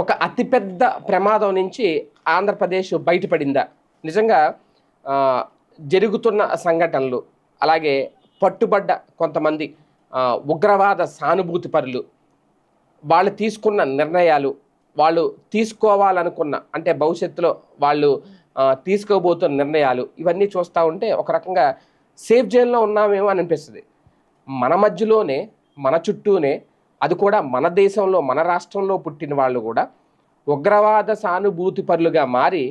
ఒక అతిపెద్ద ప్రమాదం నుంచి ఆంధ్రప్రదేశ్ బయటపడిందా? నిజంగా జరుగుతున్న సంఘటనలు అలాగే పట్టుబడ్డ కొంతమంది ఉగ్రవాద సానుభూతి పరులు వాళ్ళు తీసుకున్న నిర్ణయాలు వాళ్ళు తీసుకోవాలనుకున్న అంటే భవిష్యత్తులో వాళ్ళు తీసుకోబోతున్న నిర్ణయాలు ఇవన్నీ చూస్తూ ఉంటే ఒక రకంగా సేఫ్ జైల్లో ఉన్నామేమో అని అనిపిస్తుంది. మన మధ్యలోనే మన చుట్టూనే అది కూడా మన దేశంలో మన రాష్ట్రంలో పుట్టిన వాళ్ళు కూడా ఉగ్రవాద సానుభూతి పరులుగా మారి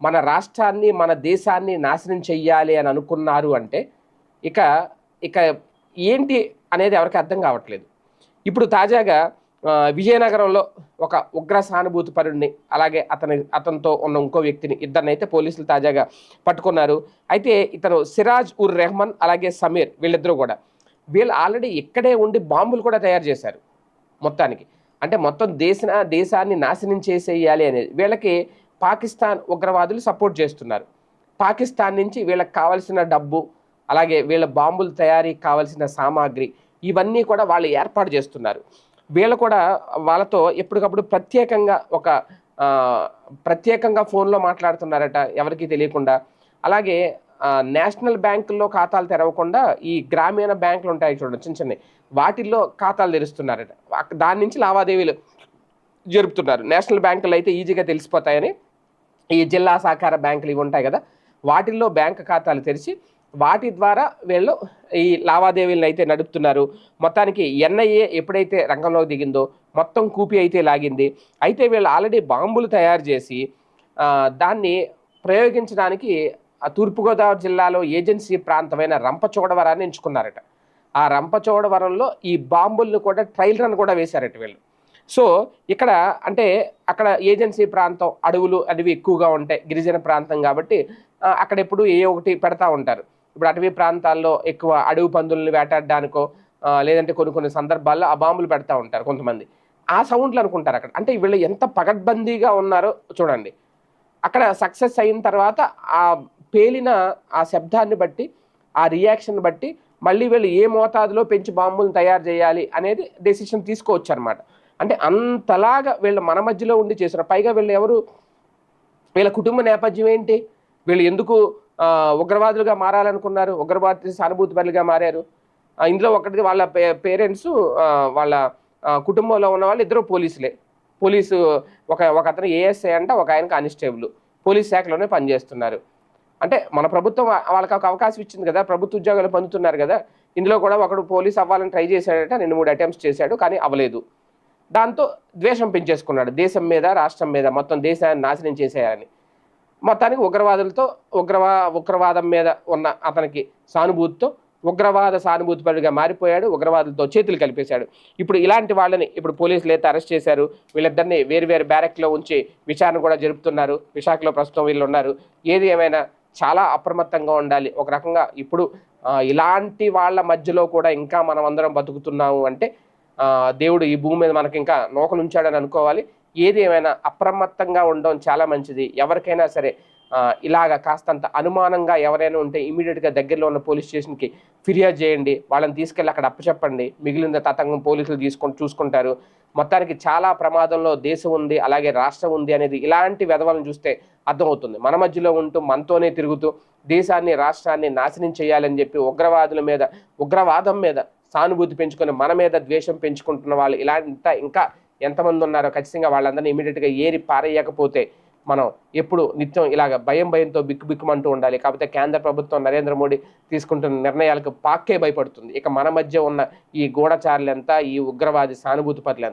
మన రాష్ట్రాన్ని మన దేశాన్ని నాశనం చెయ్యాలి అని అనుకున్నారు అంటే ఇక ఇక ఏంటి అనేది ఎవరికి అర్థం కావట్లేదు. ఇప్పుడు తాజాగా విజయనగరంలో ఒక ఉగ్ర సానుభూతి పరుడిని అలాగే అతని అతనితో ఉన్న ఇంకో వ్యక్తిని ఇద్దరిని అయితే పోలీసులు తాజాగా పట్టుకున్నారు. అయితే ఇతను సిరాజ్ ఉర్ రెహమాన్ అలాగే సమీర్ వీళ్ళిద్దరూ కూడా. వీళ్ళు ఆల్రెడీ ఇక్కడే ఉండి బాంబులు కూడా తయారు చేశారు. మొత్తానికి. అంటే మొత్తం దేశ దేశాన్ని నాశనం చేసేయాలి అనేది వీళ్ళకి పాకిస్తాన్ ఉగ్రవాదులు సపోర్ట్ చేస్తున్నారు. పాకిస్తాన్ నుంచి వీళ్ళకి కావాల్సిన డబ్బు అలాగే వీళ్ళ బాంబులు తయారీకి కావాల్సిన సామాగ్రి ఇవన్నీ కూడా వాళ్ళు ఏర్పాటు చేస్తున్నారు. వీళ్ళు కూడా వాళ్ళతో ఎప్పటికప్పుడు ప్రత్యేకంగా ఒక ప్రత్యేకంగా ఫోన్లో మాట్లాడుతున్నారట ఎవరికీ తెలియకుండా. అలాగే నేషనల్ బ్యాంకుల్లో ఖాతాలు తెరవకుండా ఈ గ్రామీణ బ్యాంకులు ఉంటాయి చూడండి చిన్న చిన్నవి. వాటిల్లో ఖాతాలు తెరుస్తున్నారట. దాని నుంచి లావాదేవీలు జరుపుతున్నారు. నేషనల్ బ్యాంకులు అయితే ఈజీగా తెలిసిపోతాయని ఈ జిల్లా సహకార బ్యాంకులు ఇవి ఉంటాయి కదా వాటిల్లో బ్యాంక్ ఖాతాలు తెరిచి వాటి ద్వారా వీళ్ళు ఈ లావాదేవీలను అయితే నడుపుతున్నారు. మొత్తానికి ఎన్ఐఏ ఎప్పుడైతే రంగంలోకి దిగిందో మొత్తం కూపి అయితే లాగింది. అయితే వీళ్ళు ఆల్రెడీ బాంబులు తయారు చేసి దాన్ని ప్రయోగించడానికి ఆ తూర్పుగోదావరి జిల్లాలో ఏజెన్సీ ప్రాంతమైన రంపచోడవరాన్ని ఎంచుకున్నారట. ఆ రంపచోడవరంలో ఈ బాంబుల్ని కూడా ట్రయల్ రన్ కూడా వేశారట వీళ్ళు. సో ఇక్కడ అంటే అక్కడ ఏజెన్సీ ప్రాంతం అడవులు అడవి ఎక్కువగా ఉంటాయి గిరిజన ప్రాంతం కాబట్టి అక్కడ ఎప్పుడు ఏ ఒకటి పెడతా ఉంటారు. ఇప్పుడు అటవీ ప్రాంతాల్లో ఎక్కువ అడవి పందుల్ని వేటాడడానికో లేదంటే కొన్ని కొన్ని సందర్భాల్లో ఆ బాంబులు పెడతా ఉంటారు కొంతమంది. ఆ సౌండ్లు అనుకుంటారు అక్కడ. అంటే వీళ్ళు ఎంత పగడ్బందీగా ఉన్నారో చూడండి. అక్కడ సక్సెస్ అయిన తర్వాత ఆ పేలిన ఆ శబ్దాన్ని బట్టి ఆ రియాక్షన్ బట్టి మళ్ళీ వీళ్ళు ఏ మోతాదులో పెంచి బాంబులను తయారు చేయాలి అనేది డెసిషన్ తీసుకోవచ్చు అనమాట అంటే అంతలాగా వీళ్ళు మన మధ్యలో ఉండి చేశారు పైగా వీళ్ళు ఎవరు? వీళ్ళ కుటుంబ నేపథ్యం ఏంటి? వీళ్ళు ఎందుకు ఉగ్రవాదులుగా మారాలనుకున్నారు? ఉగ్రవాద సానుభూతిపరులుగా మారారు? ఇందులో ఒకటి వాళ్ళ పేరెంట్స్ వాళ్ళ కుటుంబంలో ఉన్న వాళ్ళు ఇద్దరు పోలీసులే. పోలీసు ఒక ఒక అతను ఏఎస్ఐ అంట ఒక ఆయన కానిస్టేబుల్. పోలీస్ శాఖలోనే పనిచేస్తున్నారు. అంటే మన ప్రభుత్వం వాళ్ళకి ఒక అవకాశం ఇచ్చింది కదా ప్రభుత్వ ఉద్యోగాలు పొందుతున్నారు కదా ఇందులో కూడా ఒకడు పోలీస్ అవ్వాలని ట్రై చేశాడట రెండు మూడు అటెంప్ట్స్ చేశాడు కానీ అవ్వలేదు. దాంతో ద్వేషం పెంచేసుకున్నాడు దేశం మీద రాష్ట్రం మీద మొత్తం దేశాన్ని నాశనం చేసేయాలని. మొత్తానికి ఉగ్రవాదులతో ఉగ్రవా ఉగ్రవాదం మీద ఉన్న అతనికి సానుభూతితో ఉగ్రవాద సానుభూతిపరుడిగా మారిపోయాడు ఉగ్రవాదులతో చేతులు కలిపేశాడు. ఇప్పుడు ఇలాంటి వాళ్ళని ఇప్పుడు పోలీసులు అయితే అరెస్ట్ చేశారు వీళ్ళిద్దరిని వేరు వేరు బ్యారెక్లో ఉంచి విచారణ కూడా జరుపుతున్నారు విశాఖలో ప్రస్తుతం వీళ్ళు ఉన్నారు ఏది ఏమైనా చాలా అప్రమత్తంగా ఉండాలి. ఒక రకంగా ఇప్పుడు ఇలాంటి వాళ్ళ మధ్యలో కూడా ఇంకా మనం అందరం బతుకుతున్నాము అంటే దేవుడు ఈ భూమి మీద మనకి ఇంకా నోకలు ఉంచాడని అనుకోవాలి. ఏది ఏమైనా అప్రమత్తంగా ఉండడం చాలా మంచిది. ఎవరికైనా సరే ఇలాగ కాస్తంత అనుమానంగా ఎవరైనా ఉంటే ఇమీడియట్గా దగ్గరలో ఉన్న పోలీస్ స్టేషన్కి ఫిర్యాదు చేయండి. వాళ్ళని తీసుకెళ్ళి అక్కడ అప్పచెప్పండి. మిగిలిన తతంగం పోలీసులు తీసుకొని చూసుకుంటారు. మొత్తానికి చాలా ప్రమాదంలో దేశం ఉంది అలాగే రాష్ట్రం ఉంది అనేది ఇలాంటి వెధవలను చూస్తే అర్థమవుతుంది. మన మధ్యలో ఉంటూ మనతోనే తిరుగుతూ దేశాన్ని రాష్ట్రాన్ని నాశనం చేయాలని చెప్పి ఉగ్రవాదుల మీద ఉగ్రవాదం మీద సానుభూతి పెంచుకొని మన మీద ద్వేషం పెంచుకుంటున్న వాళ్ళు ఇలాంటి ఇంకా ఎంతమంది ఉన్నారో ఖచ్చితంగా వాళ్ళందరినీ ఇమీడియట్గా ఏరి పారేయకపోతే మనం ఎప్పుడు నిత్యం ఇలాగ భయం భయంతో బిక్కు బిక్కుమంటూ ఉండాలి. కాకపోతే కేంద్ర ప్రభుత్వం నరేంద్ర మోడీ తీసుకుంటున్న నిర్ణయాలకు పాక్కే భయపడుతుంది. ఇక మన మధ్య ఉన్న ఈ గూఢచారులు ఈ ఉగ్రవాది సానుభూతి పరులు